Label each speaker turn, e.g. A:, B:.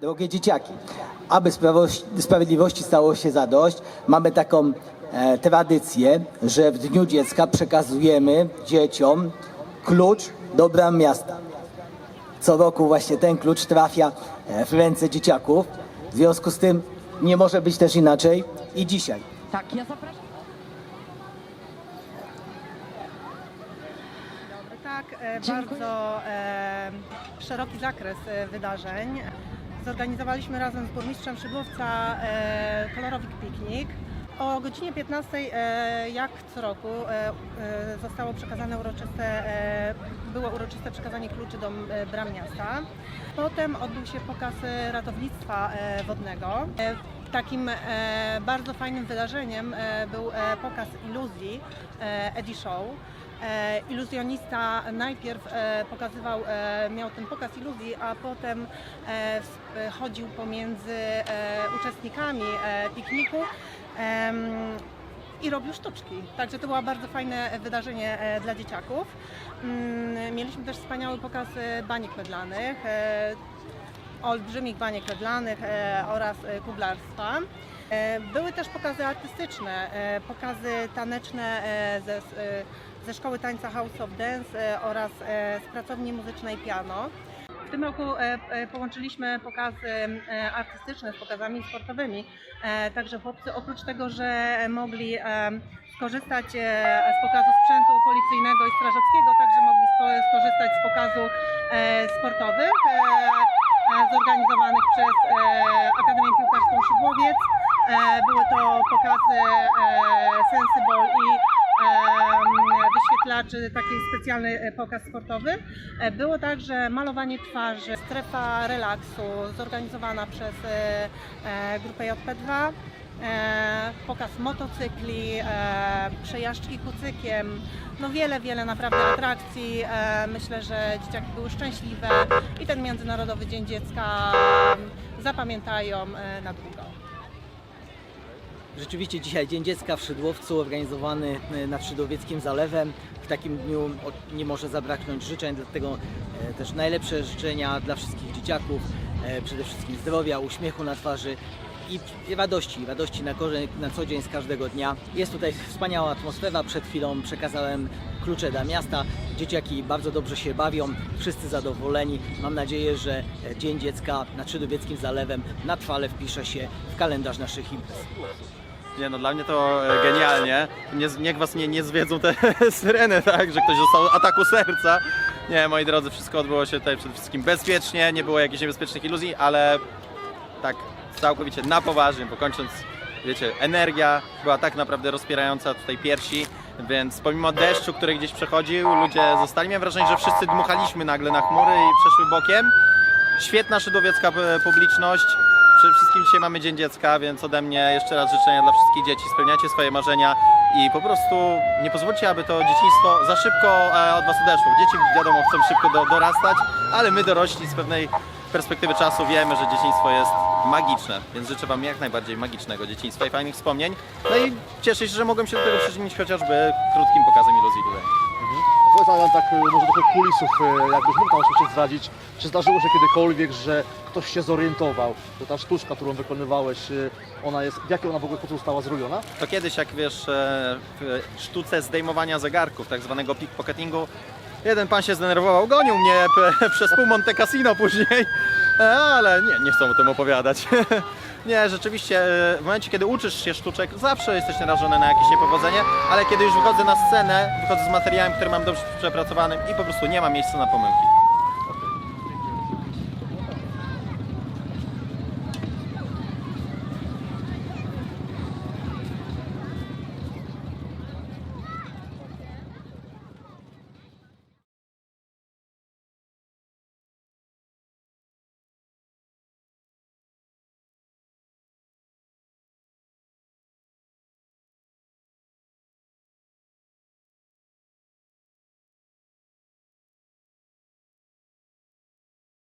A: Drogie dzieciaki, aby sprawiedliwości stało się zadość, mamy taką e, tradycję, że w Dniu Dziecka przekazujemy dzieciom klucz do bram miasta. Co roku właśnie ten klucz trafia e, w ręce dzieciaków. W związku z tym nie może być też inaczej i dzisiaj.
B: Tak, ja zapraszam.
C: Tak, e,
B: Dziękuję.
C: bardzo e, szeroki zakres e, wydarzeń. Zorganizowaliśmy razem z burmistrzem Szydłowca e, kolorowik piknik. O godzinie 15, e, jak co roku, e, e, zostało przekazane uroczyste, e, było uroczyste przekazanie kluczy do e, bram miasta. Potem odbył się pokaz ratownictwa e, wodnego. E, Takim e, bardzo fajnym wydarzeniem e, był e, pokaz iluzji e, Eddie Show. E, iluzjonista najpierw e, pokazywał, e, miał ten pokaz iluzji, a potem chodził pomiędzy uczestnikami pikniku i robił sztuczki. Także to było bardzo fajne wydarzenie dla dzieciaków. Mm, Mieliśmy też wspaniały pokaz baniek mydlanych. olbrzymich baniek mydlanych oraz kuglarstwa. Były też pokazy artystyczne, pokazy taneczne ze, ze Szkoły Tańca House of Dance e, oraz e, z pracowni muzycznej Piano. W tym roku e, połączyliśmy pokazy artystyczne z pokazami sportowymi. Także chłopcy oprócz tego, że mogli skorzystać z pokazu sprzętu policyjnego i strażackiego, także mogli skorzystać z pokazu e, sportowych zorganizowanych przez Akademię Piłkarską Szydłowiec. Były to pokazy Sensible i em, wyświetlaczy, taki specjalny e, pokaz sportowy. E, Było także malowanie twarzy, strefa relaksu zorganizowana przez e, grupę JP2. E, pokaz motocykli, przejażdżki kucykiem, no wiele, wiele naprawdę atrakcji. Myślę, że dzieciaki były szczęśliwe i ten Międzynarodowy Dzień Dziecka e, zapamiętają na długo.
A: Rzeczywiście dzisiaj Dzień Dziecka w Szydłowcu, organizowany e, nad Szydłowieckim Zalewem. W takim dniu nie może zabraknąć życzeń, dlatego e, też najlepsze życzenia dla wszystkich dzieciaków. e, Przede wszystkim zdrowia, uśmiechu na twarzy i radości, radości na, na co dzień z każdego dnia. Jest tutaj wspaniała atmosfera. Przed chwilą przekazałem klucze dla miasta. Dzieciaki bardzo dobrze się bawią, wszyscy zadowoleni. Mam nadzieję, że e, Dzień Dziecka nad Szydłowieckim Zalewem na trwale wpisze się w kalendarz naszych imprez.
D: Nie no, dla mnie to e, genialnie. Nie, niech was nie, nie zwiedzą te syreny, tak, że ktoś dostał ataku serca. Nie, moi drodzy, wszystko odbyło się tutaj przede wszystkim bezpiecznie, nie było jakichś niebezpiecznych iluzji, ale tak całkowicie na poważnie, bo kończąc, wiecie, energia była tak naprawdę rozpierająca tutaj piersi, więc pomimo deszczu, który gdzieś przechodził, ludzie zostali. Miałem wrażenie, że wszyscy dmuchaliśmy nagle na chmury i przeszły bokiem. Świetna szydowiecka publiczność. Przede wszystkim dzisiaj mamy Dzień Dziecka, więc ode mnie jeszcze raz życzenia dla wszystkich dzieci. Spełniacie swoje marzenia i po prostu nie pozwólcie, aby to dzieciństwo za szybko e, od Was odeszło. Dzieci wiadomo chcą szybko do, dorastać, ale my dorośli z pewnej perspektywy czasu wiemy, że dzieciństwo jest magiczne, więc życzę Wam jak najbardziej magicznego dzieciństwa i fajnych wspomnień. No i cieszę się, że mogłem się do tego przyczynić chociażby krótkim pokazem iluzji tutaj.
E: Powiedz Alan, tak y, może trochę kulisów, y, jakbyś mógł nam oczywiście zdradzić, czy zdarzyło się kiedykolwiek, że ktoś się zorientował, że ta sztuczka, którą wykonywałeś, y, ona jest, w jakiej ona w ogóle została zrobiona?
D: To kiedyś, jak wiesz, e, w sztuce zdejmowania zegarków, tak zwanego pickpocketingu, jeden pan się zdenerwował, gonił mnie przez pół Monte Cassino później, E, ale nie, nie chcę o tym opowiadać. Nie, rzeczywiście, e, w momencie, kiedy uczysz się sztuczek, zawsze jesteś narażony na jakieś niepowodzenie, ale kiedy już wychodzę na scenę, wychodzę z materiałem, który mam dobrze przepracowanym i po prostu nie ma miejsca na pomyłki.